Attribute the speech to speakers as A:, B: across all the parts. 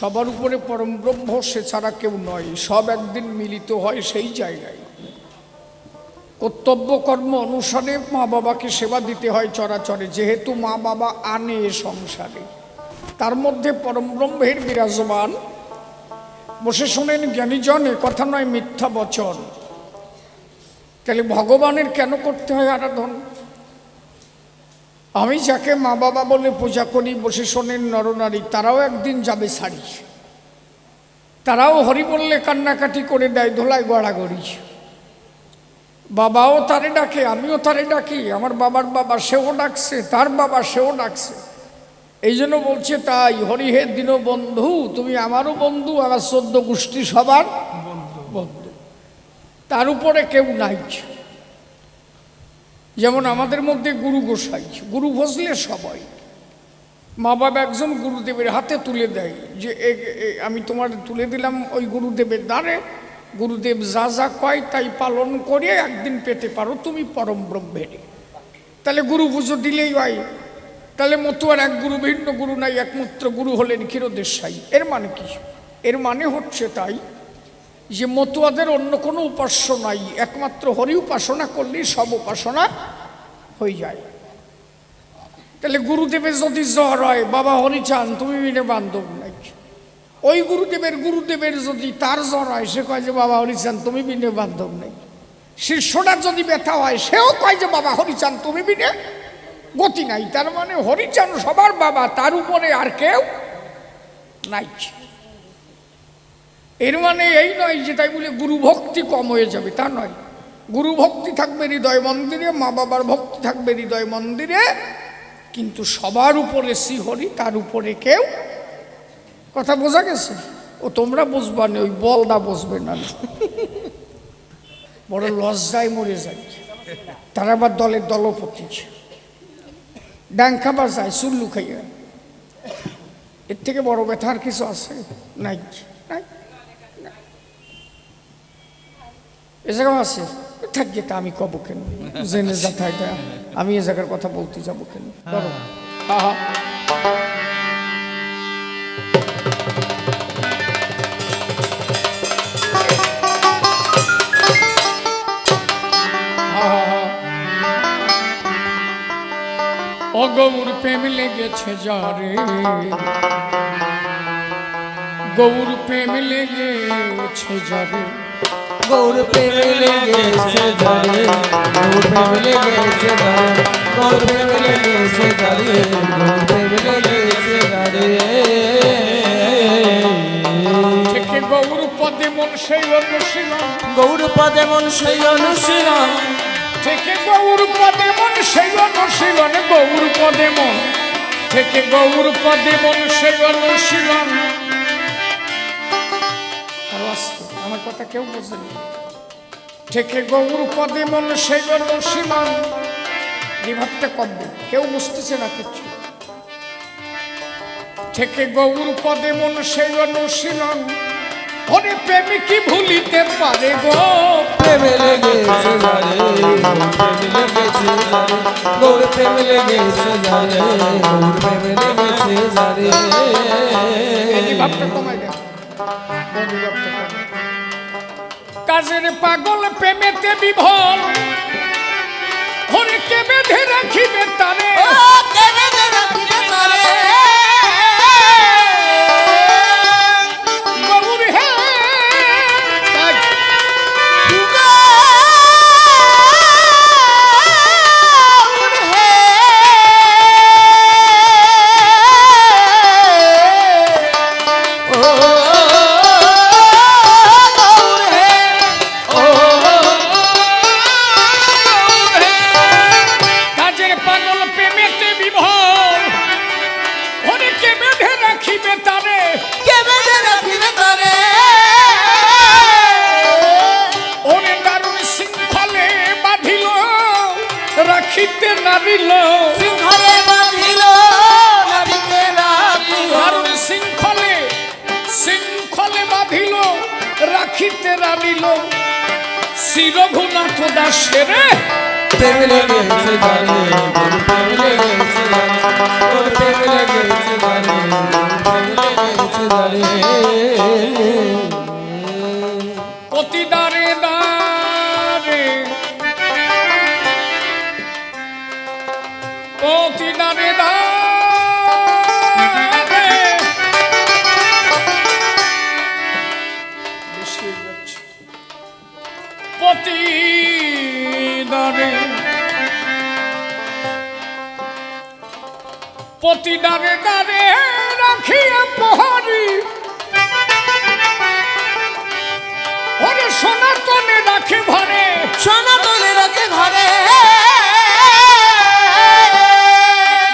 A: সবার উপরে পরম ব্রহ্ম, সে ছাড়া কেউ নয়। সব একদিন মিলিত হয় সেই জায়গায়। কর্তব্য কর্ম অনুসারে মা বাবাকে সেবা দিতে হয় চরাচরে, যেহেতু মা বাবা আনে সংসারে। তার মধ্যে পরম ব্রহ্মের বিরাজমান। বসে শোনেন জ্ঞানীজন, এ কথা নয় মিথ্যা বচন। তাহলে ভগবানের কেন করতে হয় আরাধন? আমি যাকে মা বাবা বলে পূজা করি, বসে শোনেন নরনারী, তারাও একদিন যাবে শাড়ি। তারাও হরি বললে কান্নাকাটি করে দেয় ধোলায় গড়াগড়ি বাবাও তারে ডাকে, আমিও তারে ডাকি, আমার বাবার বাবা সেও ডাকছে, তার বাবা সেও ডাকছে। এই জন্য বলছে তাই, হরি হে দিন বন্ধু তুমি আমারও বন্ধু, আমার চোদ্দ গোষ্ঠী সবার বন্ধু। তার উপরে কেউ নাই। যেমন আমাদের মধ্যে গুরু গোসাই, গুরু বসলে সবাই। মা বাবা একজন গুরুদেবের হাতে তুলে দেয় যে আমি তোমার তুলে দিলাম ওই গুরুদেবের দ্বারে। গুরুদেব যা যা কয় তাই পালন করে একদিন পেতে পারো, তুমি পরম ব্রহ্মের তাহলে গুরু পুজো দিলেই হয়। তাহলে মতুয়ার এক গুরু, ভিন্ন গুরু নাই, একমাত্র গুরু হলেন ক্ষীরদেশাই এর মানে কি? এর মানে হচ্ছে তাই যে মতুয়াদের অন্য কোনো উপাস্য নাই। একমাত্র হরি উপাসনা করলেই সব উপাসনা হয়ে যায়। তাহলে গুরুদেবের যদি জ্বর হয়, বাবা হরি চান, তুমি বিনে বান্ধব নাই। ওই গুরুদেবের গুরুদেবের যদি তার জ্বর হয়, সে কয় যে বাবা হরি চান, তুমি বিনে বান্ধব নাই। শীর্ষটার যদি ব্যথা হয়, সেও কয় যে বাবা হরি চান, তুমি বিনে গতি নাই। তার মানে হরিচান সবার বাবা, তার উপরে আর কেউ নাই। এর মানে এই নয় যে তাই বলে গুরু ভক্তি কম হয়ে যাবে, তা নয়। গুরু ভক্তি থাকবে হৃদয় মন্দিরে, মা বাবার ভক্তি থাকবে হৃদয় মন্দিরে, কিন্তু সবার উপরে শ্রীহরি, তার উপরে কেউ? কথা বোঝা গেছে? ও তোমরা বুঝবা না, ওই বলদা বসবে না। বড় লজ্জায় মরে যায়। তারা আবার দলের দলপতি। ডাং খাবার যায় চুল্লু খাইয়া। এর থেকে বড় ব্যথা আর কিছু আছে? নাই নাই। এ জায়গাও আছে। থাক যেটা আমি কব কেন? জেনে যা থাক আমি এ জায়গার কথা বলতে যাব কেন? ধরো হা হা হা হা হা প্রেম লেগেছে যারে গৌর প্রেম লেগেছে যারে
B: গৌর প্রেমে লেগেছে ধরে গৌর প্রেমে লেগেছে ধরে গৌর প্রেমে লেগেছে ধরে গৌর প্রেমে লেগেছে ধরে
A: গৌর পদে মন সেই অনুশীলন
B: গৌর পদে মন সেই অনুশীলন।
A: থেকে গৌর পদে মন সেই অনুশীলন গৌর পদে মন। থেকে গৌর পদে মন সেই অনুশীলন। কথা কেউ বোঝেনি। থেকে গৌর পদে মন সেই অনুশীলন বিভাগটা কমবে কেউ বুঝতেছে না কিছু। থেকে গৌর পদে মন সেই অনুশীলন ওরে প্রেমী কি ভুলিতে পারে গো।
B: প্রেমে লেগেছে গৌর প্রেমে লেগেছে ধরে গৌর প্রেমে লেগেছে ধরে গৌর প্রেমে লেগেছে
A: এই
B: ধরে
A: ভাবটা কমাই কমাই। কাজের পাগল প্রেমেতে বিভল হরে কে বেঁধে রাখিবে তারে? গৌর রাখিতে রানিল শিরঘুনাথ দাসের
B: প্রেমে লেগেছে গৌর প্রেমে লেগেছে ধরে গৌর লেগেছে
A: প্রতি দাঁড়ে প্রতি দাঁড়ে দাঁড়ে রাখিয়া প্রহরী ওরে সনাতনে রাখে ভরে
B: সনাতনে রাখে ঘরে।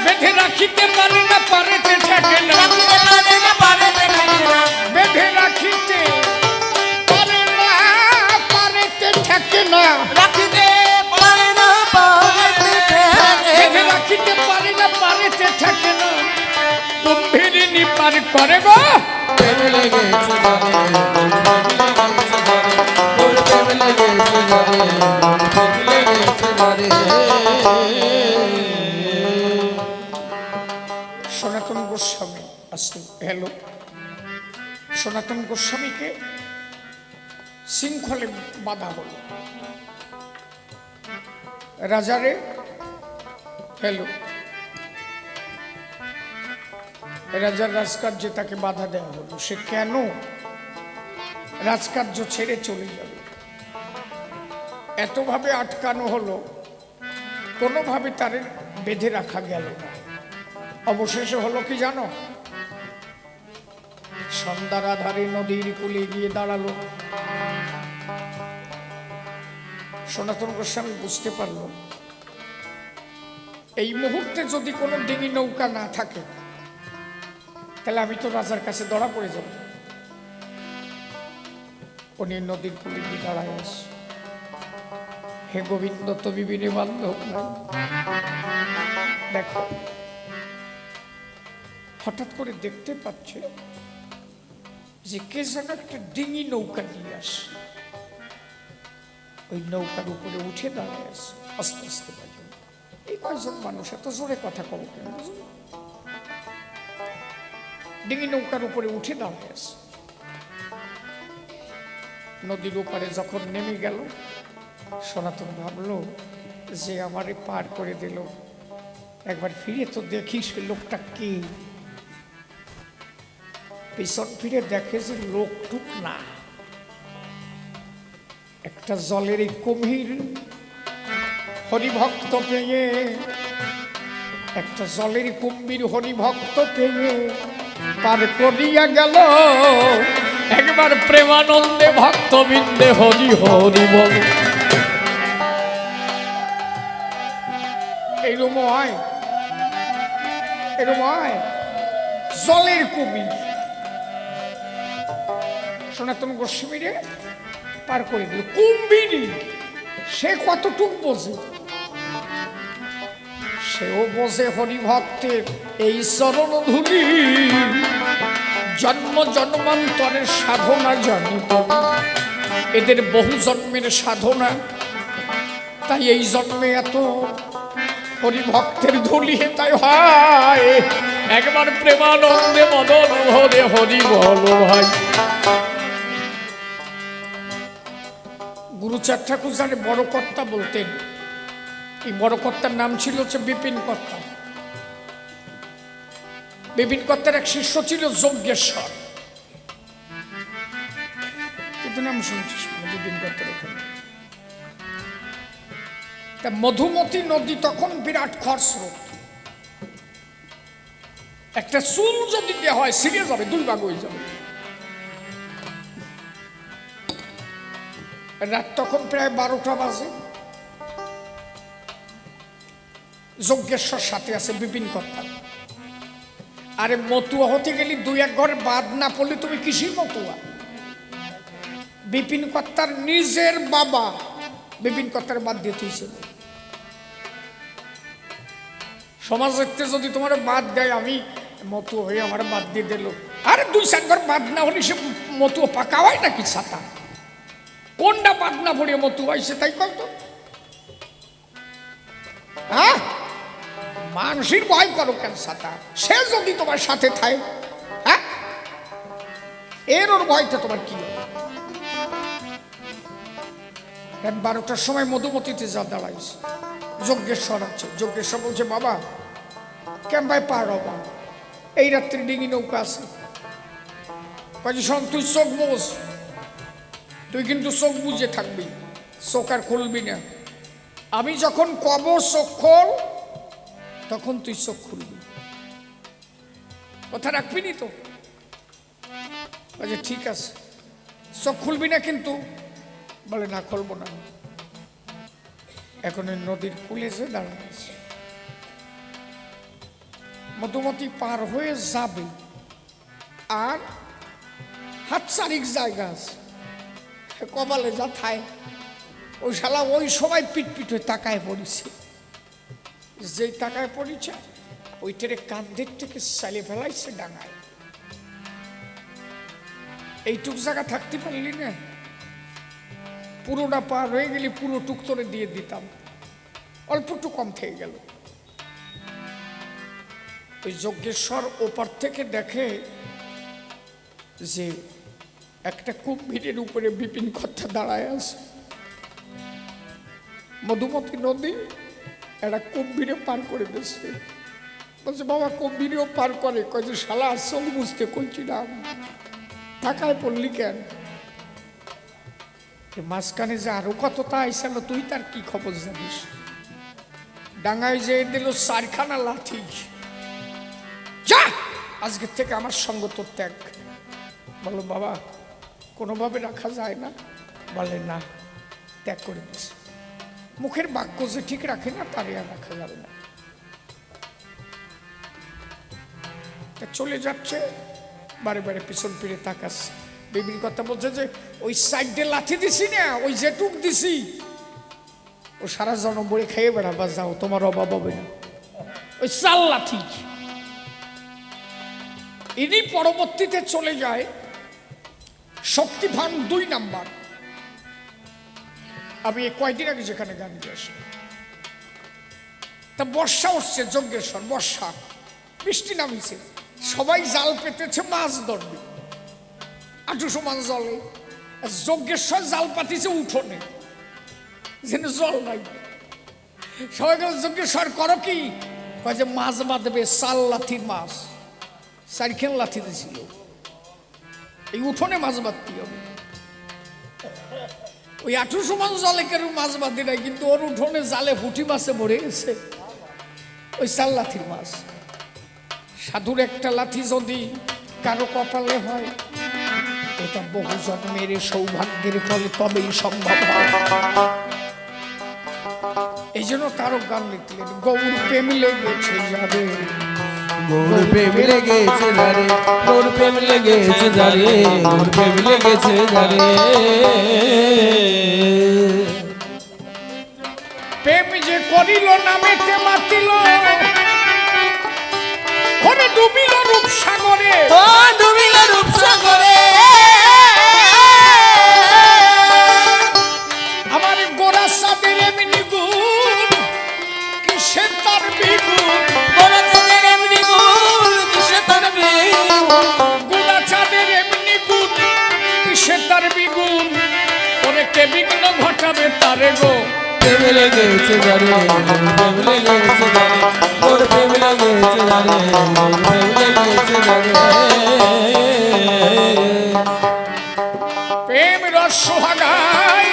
A: বেঁধে রাখিতে পারে না।
B: রাখিতে পারে না
A: রাখিতে পারে না থাকে না। কুম্ভীরিনী পার করে গো। সনাতন গোস্বামী আসুন হ্যালো সনাতন গোস্বামীকে শৃঙ্খলে বাধা হল। রাজারে হ্যালো রাজার রাজকার্যে তাকে বাধা দেওয়া হলো। সে কেন রাজকার্য ছেড়ে চলে যাবে এতভাবে আটকানো হলো, কোনোভাবে তার বেঁধে রাখা গেল না। অবশেষে হলো কি জানো? সন্ধ্যার আধারে নদীর কূলে গিয়ে দাঁড়াল। সনাতন গোস্বামী বুঝতে পারল। এই মুহূর্তে যদি কোনো ডিঙি নৌকা না থাকে, তাহলে আমি তো রাজার কাছে ধরা পড়ে যাব। উনি নদীর কূলে দাঁড়ায় আস হে গোবিন্দ তো বিবিনে বান্ধব নাই। দেখো, হঠাৎ করে দেখতে পাচ্ছে যে কে যেন একটা ডিঙি নৌকা নিয়ে আসে। ওই নৌকার উপরে উঠে দাঁড়ায় আছে। আস্তে আস্তে বাজে এই কয়েকজন মানুষ? এত জোরে কথা কব কেন? ডিঙি নৌকার উপরে উঠে দাঁড়ায় আছে। নদীর ওপারে যখন নেমে গেল, সনাতন ভাবলো যে আমারে পার করে দিল। একবার ফিরে তো দেখি সে লোকটা কে। পিছন ফিরে দেখে যে লোকটুক না একটা জলের এই কুমির হরিভক্ত পেয়ে, একটা জলের কুম্ভীর হরিভক্ত পেয়ে পার করিয়া গেল। একবার প্রেমানন্দে ভক্তবৃন্দে হরি হরি বল। এইরকম হয় এরকম হয় জলের কুমির সনাতন গোস্বামীরে পার করে দিল। কুম্ভিনী, সে কতটুক বোঝে? সেও বোঝে হরিভক্তের এই চরণ ধুলি জন্ম জন্মান্তরের সাধনা জানিত। এদের বহু জন্মের সাধনা। তাই এই জন্মে এত হরিভক্তের ধুলি তাই হয়। একবার প্রেমানন্দে মদন ভরে হরি বল ভাই। গুরুচার ঠাকুর জানে, বড় কর্তা বলতেন। এই বড় কর্তার নাম ছিল হচ্ছে বিপিন কর্তা। বিপিন কর্তার এক শিষ্য ছিল যজ্ঞেশ্বর। নাম শুনছিস বিপিন কর্তার ওখানে। তা মধুমতি নদী তখন বিরাট খরস্রোত একটা চুল যদি দেওয়া হয়, ছিঁড়ে যাবে, দুই ভাগ হয়ে যাবে। রাত তখন প্রায় বারোটা বাজে। যজ্ঞেশ্বর সাথে আছে বিপিন কর্তা। আরে মতুয়া হতে গেলে দুই এক ঘর বাদ না পড়লে তুমি কিসির মতুয়া? বিপিন কর্তার নিজের বাবা বিপিন কর্তার বাদ দিয়ে তুইছিল সমাজেতে যদি তোমার বাদ দেয়, আমি মতো হয়ে আমার বাদ দিয়ে দিল। আরে দুই চার ঘর বাদ না হলে সে মতো পাকা হয় নাকি ছাতা কোনটা পাটনা পড়িয়ে মতো সে তাই কত হ্যাঁ? মানুষের ভয় করো কেন সে যদি তোমার সাথে থাকে হ্যাঁ? এর ওর ভয়টা তোমার কি বারোটার সময় মধুমতিতে যা দাঁড়াইছে, যজ্ঞেশ্বর আছে। যজ্ঞেশ্বর বলছে, বাবা ক্যাম্পায় পার হবা এই রাত্রি ডিঙি নৌকা আছে। শোন, তুই চোখ তুই কিন্তু চোখ বুঝে থাকবি, চোখ আর খুলবি না। আমি যখন কব চোখ খোল, তখন তুই চোখ খুলবি। কথা রাখবি নি তো? আচ্ছা ঠিক আছে। চোখ খুলবি না কিন্তু? বলে, না, খুলবো না। এখন নদীর কুলে যে দাঁড়ানো আছে, মধুমতি পার হয়ে যাবে, আর হাত চারিক জায়গা আছে। কপালে যা থায়, ওই শালা ওই সময় পিটপিট হয়ে তাকায় পড়েছে। যেই তাকায় পড়েছে, ওইটারে কান্দের থেকে চালিয়ে ফেলাইছে ডাঙায়। এইটুক জায়গা থাকতে পারলি না। পুরোটা পার হয়ে গেলে পুরো টুক তোরে দিয়ে দিতাম। অল্পটু কম থেকে গেল। ওই যজ্ঞেশ্বর ওপার থেকে দেখে যে একটা কুম্ভীরের উপরে বিপিন কর্তা দাঁড়ায় আছে। মধুমতি নদী একটা কুম্ভীরে পার করে দিচ্ছে। বলছে, বাবা কুম্ভীরেও পার করে। কয় যে, শালা আসল বুঝতে না টাকায় পড়লি কেন? মাঝখানে যে আরও কত তা আইসাল তুই তার কি খবর জানিস? ডাঙ্গায় যে দিল চারখানা লাঠি। যা! আজকের থেকে আমার সঙ্গ তোর ত্যাগ। বলো, বাবা কোনোভাবে রাখা যায় না। বলে, না, ত্যাগ করে দিস। মুখের বাক্য যে ঠিক রাখে না, তারে আর রাখা যাবে না। চলে যাচ্ছে, বারে বারে পিছন ফিরে তাকাচ্ছে বিবির কথা বলছে যে, ওই সাইডে লাঠি দিছি না, ওই যেটুক দিছি, ও সারা জনম বলে খেয়ে বেড়াবা, যাও, তোমার অভাব হবে না। ওই চাল লাঠি। ইনি পরবর্তীতে চলে যায় শক্তিভান দুই নাম্বার। আমি এই কয়দিন আগে যেখানে গান আসলাম তা বর্ষা উঠছে, যজ্ঞেশ্বর, বর্ষা। বৃষ্টি নামিছে সবাই জাল পেতেছে, মাছ ধরবে। আটুশো মাছ জলে। যজ্ঞেশ্বর জাল পাতিছে উঠোনে। যেন জল নাই। সবাই যজ্ঞেশ্বর, করো কি? কয় যে, মাছ বাঁধবে সাল লাথির মাছ। চারিখান লাথি দিছিল। এই উঠোনে মাছ বাঁধতে হবে। ওই আঠুশো মাছ জলে কেন মাছ বাঁধে নাই, কিন্তু ওর উঠোনে জালে ফুটি মাছে ভরে গেছে। ওই চাল লাথির মাছ। সাধুর একটা লাথি যদি কারও কপালে হয়, এটা বহু জন্মের সৌভাগ্যের ফলে তবেই সম্ভব এই জন্য কারও গান লিখলেন, গৌর প্রেম লেগেছে যাবে
B: গৌর প্রেম লেগেছে যারে। মোর প্রেম লেগেছে যারে মোর প্রেম লেগেছে যারে।
A: প্রেম যে করিল নামেতে মাতিল ওরে ডুবিল রূপসাগরে।
B: ও ডুবিল রূপসাগরে।
A: আমার ঘটাবে তারে গো।
B: প্রেম লেগেছে গৌর প্রেম লেগেছে যারে গৌর প্রেম লেগেছে গৌর প্রেম লেগেছে যারে
A: প্রেম রস সোহাগায়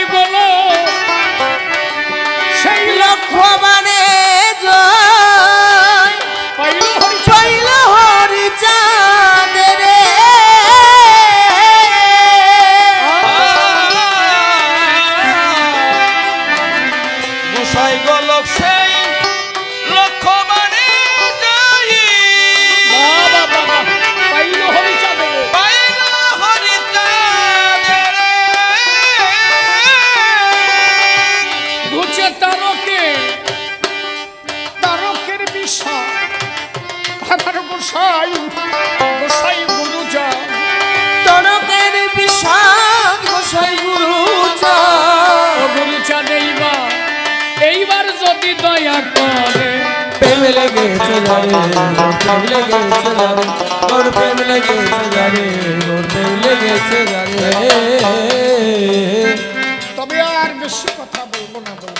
B: Oba! লেগেছে
A: গারে
B: মোর প্রেম লেগেছে গারে মোর প্রেম লেগেছে গারে
A: তবে আর বেশি কথা বলব না